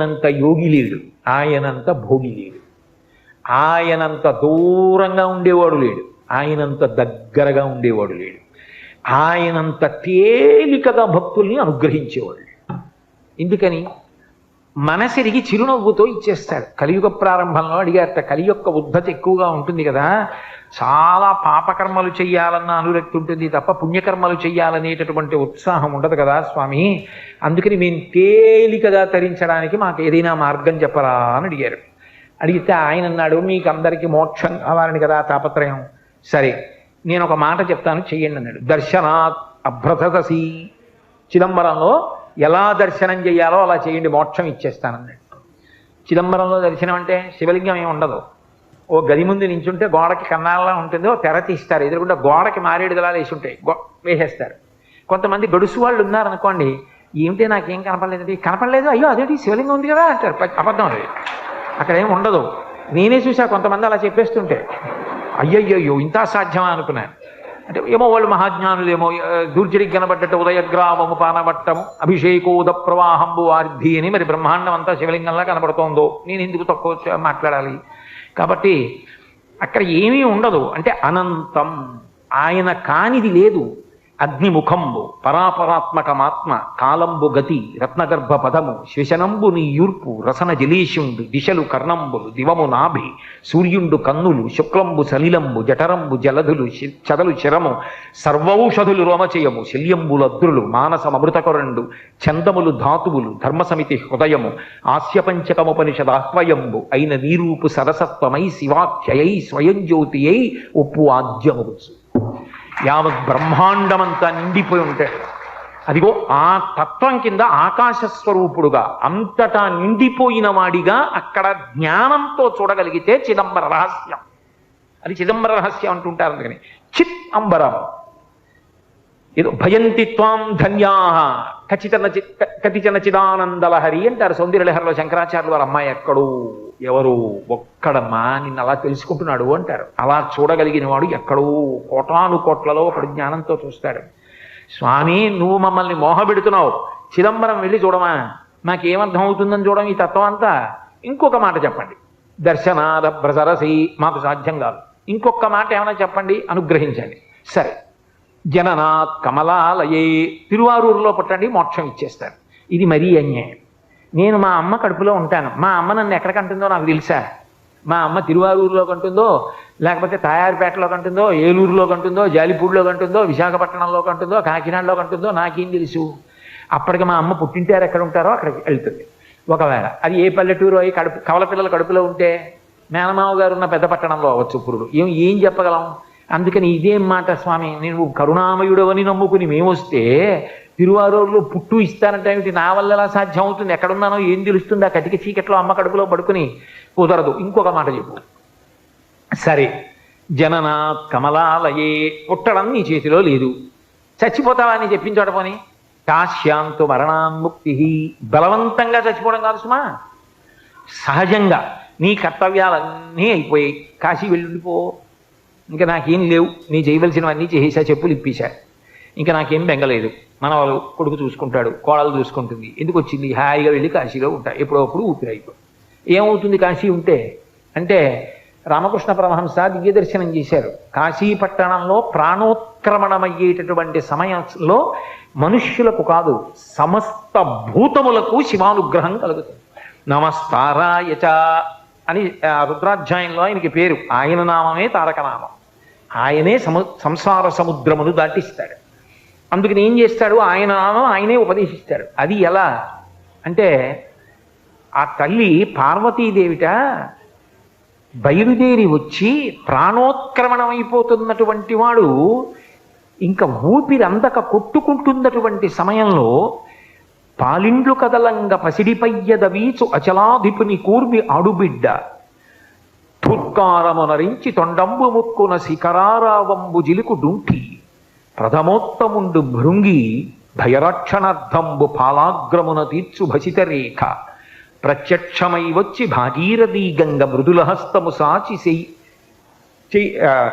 ఆయనంత యోగి లేడు. ఆయనంత భోగి లేడు. ఆయనంత దూరంగా ఉండేవాడు లేడు. ఆయనంత దగ్గరగా ఉండేవాడు లేడు. ఆయనంత తేలికగా భక్తుల్ని అనుగ్రహించేవాడు ఎందుకని? మనసిరిగి చిరునవ్వుతో ఇచ్చేస్తాడు కలియుగ ప్రారంభంలో అడిగారట కలియొక్క యొక్క ఎక్కువగా ఉంటుంది కదా చాలా పాపకర్మలు చెయ్యాలన్న అనురక్తి ఉంటుంది తప్ప పుణ్యకర్మలు చెయ్యాలనేటటువంటి ఉత్సాహం ఉండదు కదా స్వామి. అందుకని మేము తేలికగా తరించడానికి మాకు ఏదైనా మార్గం చెప్పరా అని అడిగారు. అడిగితే ఆయన అన్నాడు మీకు అందరికీ మోక్షం కావాలని కదా తాపత్రయం. సరే నేను ఒక మాట చెప్తాను చెయ్యండి అన్నాడు. దర్శనాత్ అభ్రతసి చిదంబరంలో ఎలా దర్శనం చేయాలో అలా చేయండి మోక్షం ఇచ్చేస్తానన్నాడు. చిదంబరంలో దర్శనం అంటే శివలింగం ఏమి ఉండదు. ఓ గది ముందు నించుంటే గోడకి కన్నాలా ఉంటుంది ఓ తెర తీస్తారు ఎదురుకుండా గోడకి మారేడుదలా వేసి ఉంటాయి గో వేసేస్తారు. కొంతమంది గడుసు వాళ్ళు ఉన్నారనుకోండి ఏమిటి నాకేం కనపడలేదు కనపడలేదు అయ్యో అదేంటి శివలింగం ఉంది కదా అంటారు అబద్ధం అది. అక్కడ ఏం ఉండదు. నేనే చూసా కొంతమంది అలా చెప్పేస్తుంటే అయ్యయ్యో ఇంత సాధ్యమా అనుకున్నాను. అంటే ఏమో వాళ్ళు మహాజ్ఞానులు ఏమో దూర్జడికి కనబడ్డట్టు ఉదయగ్రామము పానవట్టము అభిషేకోద ప్రవాహంబు వార్ధి అని మరి బ్రహ్మాండం అంతా శివలింగంలా కనబడుతోందో. నేను ఎందుకు తక్కువ మాట్లాడాలి? కాబట్టి అక్కడ ఏమీ ఉండదు. అంటే అనంతం. ఆయన కానిది లేదు. అగ్నిముఖంబు పరాపరాత్మకమాత్మ కాలంబు గతి రత్నగర్భ పదము శ్వశనంబు నీ యూర్పు రసన జలీషుండు దిశలు కర్ణంబులు దివము నాభి సూర్యుండు కన్నులు శుక్లంబు సలిలంబు జఠరంబు జలధులు చదలు శరము సర్వౌషధులు రోమచయము శల్యంబులద్రులు మానసమృతకరండు చందములు ధాతువులు ధర్మసమితి హృదయము ఆస్యపంచకముపనిషదాహ్వయంబు అయిన నీరూపు సరసత్వమై శివాఖ్యయై స్వయంజ్యోతియై ఉప్పు యావత్ బ్రహ్మాండమంతా నిండిపోయి ఉంటాడు అదిగో ఆ తత్వం కింద ఆకాశస్వరూపుడుగా అంతటా నిండిపోయిన వాడిగా అక్కడ జ్ఞానంతో చూడగలిగితే చిదంబర రహస్యం. అది చిదంబర రహస్యం అంటుంటారు అందుకని. చిత్ అంబరం. ఏదో భయంతి త్వాం ధన్యా ఖచ్చితన కతిచన చిదానందలహరి అంటారు. సౌందర్యలహరిలో శంకరాచార్యులు వారి అమ్మాయి ఎక్కడు? ఎవరు? ఒక్కడమ్మా నిన్ను అలా తెలుసుకుంటున్నాడు అంటారు. అలా చూడగలిగిన వాడు ఎక్కడో? కోటాను కోట్లలో ఒకడు జ్ఞానంతో చూస్తాడు. స్వామి నువ్వు మమ్మల్ని మోహపెడుతున్నావు చిదంబరం వెళ్ళి చూడమా? నాకేమర్థం అవుతుందని చూడడం ఈ తత్వం అంతా? ఇంకొక మాట చెప్పండి. దర్శనాద బ్రసరసి మాకు సాధ్యం కాదు. ఇంకొక మాట ఏమైనా చెప్పండి? అనుగ్రహించండి. సరే. జననాత్ కమలాలయే. తిరువారూరులో పుట్టండి మోక్షం ఇచ్చేస్తారు. ఇది మరీ అన్యాయం. నేను మా అమ్మ కడుపులో ఉంటాను. మా అమ్మ నన్ను ఎక్కడ కంటుందో నాకు తెలుసా? మా అమ్మ తిరువారూరులో కంటుందో లేకపోతే తాయారుపేటలో కంటుందో ఏలూరులో కంటుందో జాలిపూడిలో కంటుందో విశాఖపట్నంలో కంటుందో కాకినాడలో కంటుందో నాకేం తెలుసు. అప్పటికి మా అమ్మ పుట్టింటారు ఎక్కడ ఉంటారో అక్కడికి వెళ్తుంది. ఒకవేళ అది ఏ పల్లెటూరు అయి కడుపు కవల పిల్లల కడుపులో ఉంటే మేనమావ గారు ఉన్న పెద్ద పట్టణంలో అవ్వచ్చు పురుడు. ఏం ఏం చెప్పగలం? అందుకని ఇదేం మాట స్వామి నేను కరుణామయుడవని నమ్ముకుని మేమొస్తే తిరువారూరులో పుట్టు ఇస్తానంటే ఏమిటి? నా వల్ల ఎలా సాధ్యం అవుతుంది ఎక్కడున్నానో ఏం తెలుస్తుంది? ఆ కటిక చీకట్లో అమ్మ కడుపులో పడుకుని కుదరదు. ఇంకొక మాట చెప్పు. సరే జనన కమలాలయే పుట్టడం నీ చేతిలో లేదు. చచ్చిపోతావా అని చెప్పిన పోని. కాశ్యాంతు మరణాన్ముక్తి. బలవంతంగా చచ్చిపోవడం కాదు సుమా. సహజంగా నీ కర్తవ్యాలన్నీ అయిపోయాయి. కాశీ వెళ్ళిపో ఇంకా నాకేం లేవు. నీ చేయవలసినవన్నీ చేసేసా చెప్పులు ఇప్పేశా ఇంకా నాకేం బెంగలేదు. మన వాళ్ళు కొడుకు చూసుకుంటాడు కోడలు చూసుకుంటుంది. ఎందుకు వచ్చింది? హాయిగా వెళ్ళి కాశీలో ఉంటా. ఎప్పుడప్పుడు ఊపిరి అయిపో. ఏమవుతుంది కాశీ ఉంటే? అంటే రామకృష్ణ పరమహంస దివ్య దర్శనం చేశారు. కాశీ పట్టణంలో ప్రాణోత్క్రమణమయ్యేటటువంటి సమయంలో మనుష్యులకు కాదు సమస్త భూతములకు శివానుగ్రహం కలుగుతుంది. నమస్తారాయచ అని రుద్రాధ్యాయంలో ఆయనకి పేరు. ఆయన నామమే తారక నామం ఆయనే సము సంసార సముద్రమును దాటిస్తాడు. అందుకని ఏం చేస్తాడు? ఆయన నామం ఆయనే ఉపదేశిస్తాడు. అది ఎలా? అంటే ఆ తల్లి పార్వతీదేవిట బయలుదేరి వచ్చి ప్రాణోత్క్రమణమైపోతున్నటువంటి వాడు ఇంకా ఊపిరి అందక కొట్టుకుంటున్నటువంటి సమయంలో పాలిండ్లు కదలంగ పసిడిపయ్యద వీచు అచలాధిపుని కూర్మి ఆడుబిడ్డ ఠుత్కారమునరించి తొండంబు ముక్కున శిఖరారావంబు జిలుకు డుంటి ప్రథమోత్తముండు భృంగి భయరక్షణార్థంబు పాలాగ్రమున తీర్చు భసిత రేఖ. ప్రత్యక్షమై వచ్చి భాగీరథీ గంగ మృదుల హస్తము సాచి సెయ్ చెయ్- ఆ,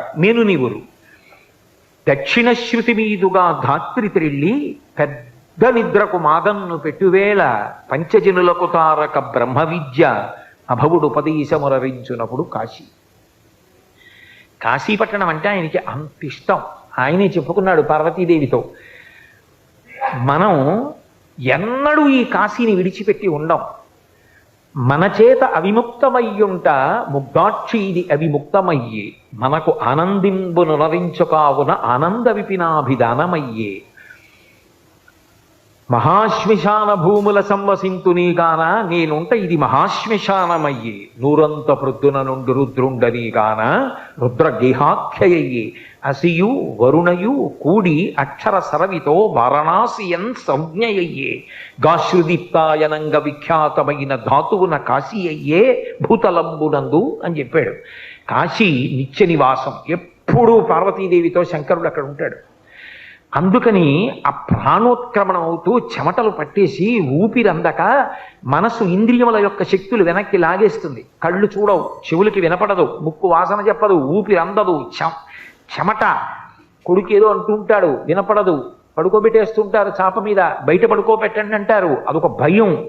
దక్షిణ శృతి మీదుగా ధాత్రి త్రిళ్ళి పెద్ద నిద్రకు మాదన్ను పెట్టువేళ పంచజనులకు తారక బ్రహ్మ విద్య అభవుడు ఉపదేశమురరించునప్పుడు కాశీ. కాశీపట్టణం అంటే ఆయనకి అంత ఇష్టం ఆయనే చెప్పుకున్నాడు పార్వతీదేవితో మనం ఎన్నడూ ఈ కాశీని విడిచిపెట్టి ఉండం. మన చేత అవిముక్తమయ్యుంట ముగ్ధాక్షి ఇది అవిముక్తమయ్యే. మనకు ఆనందింబు నరించుకావున ఆనంద విపినాభిధానమయ్యే మహాశ్మశాన భూముల సంవసింతుని గాన నేనుంట ఇది మహాశ్మిశానమయ్యే. నూరంత ప్రొద్దున నుండి రుద్రుండనీ గాన రుద్ర గేహాఖ్యయ్యే అసియు వరుణయు కూడి అక్షర సరవితో వారణాసియన్ సంజ్ఞయ్యే గాశ్రుదీప్తాయనంగ విఖ్యాతమైన ధాతువున కాశీ అయ్యే భూతలంబునందు అని చెప్పాడు. కాశీ నిత్య నివాసం. ఎప్పుడూ పార్వతీదేవితో శంకరుడు అక్కడ ఉంటాడు. అందుకని ఆ ప్రాణోత్క్రమణం అవుతూ చెమటలు పట్టేసి ఊపిరందక మనసు ఇంద్రియముల యొక్క శక్తులు వెనక్కి లాగేస్తుంది. కళ్ళు చూడవు చెవులకి వినపడదు ముక్కు వాసన చెప్పదు ఊపిరి అందదు చెమ చెమట కొడుకేదో అంటుంటాడు వినపడదు పడుకోబెట్టేస్తుంటారు చాప మీద బయట పడుకోబెట్టండి అంటారు అదొక భయం.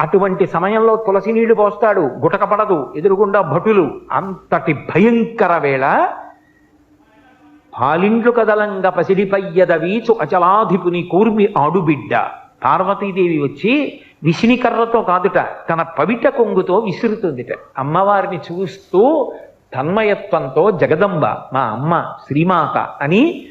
అటువంటి సమయంలో తులసి నీళ్ళు పోస్తాడు గుటకపడదు ఎదురుగుండా భటులు. అంతటి భయంకర వేళ పాలిండ్లు కదలంగ పసిడిపయ్యద వీచు అచలాధిపుని కూర్మి ఆడుబిడ్డ. పార్వతీదేవి వచ్చి విసినికర్రతో కాదుట తన పవిట కొంగుతో విసురుతుందిట. అమ్మవారిని చూస్తూ తన్మయత్వంతో జగదంబ మా అమ్మ శ్రీమాత అని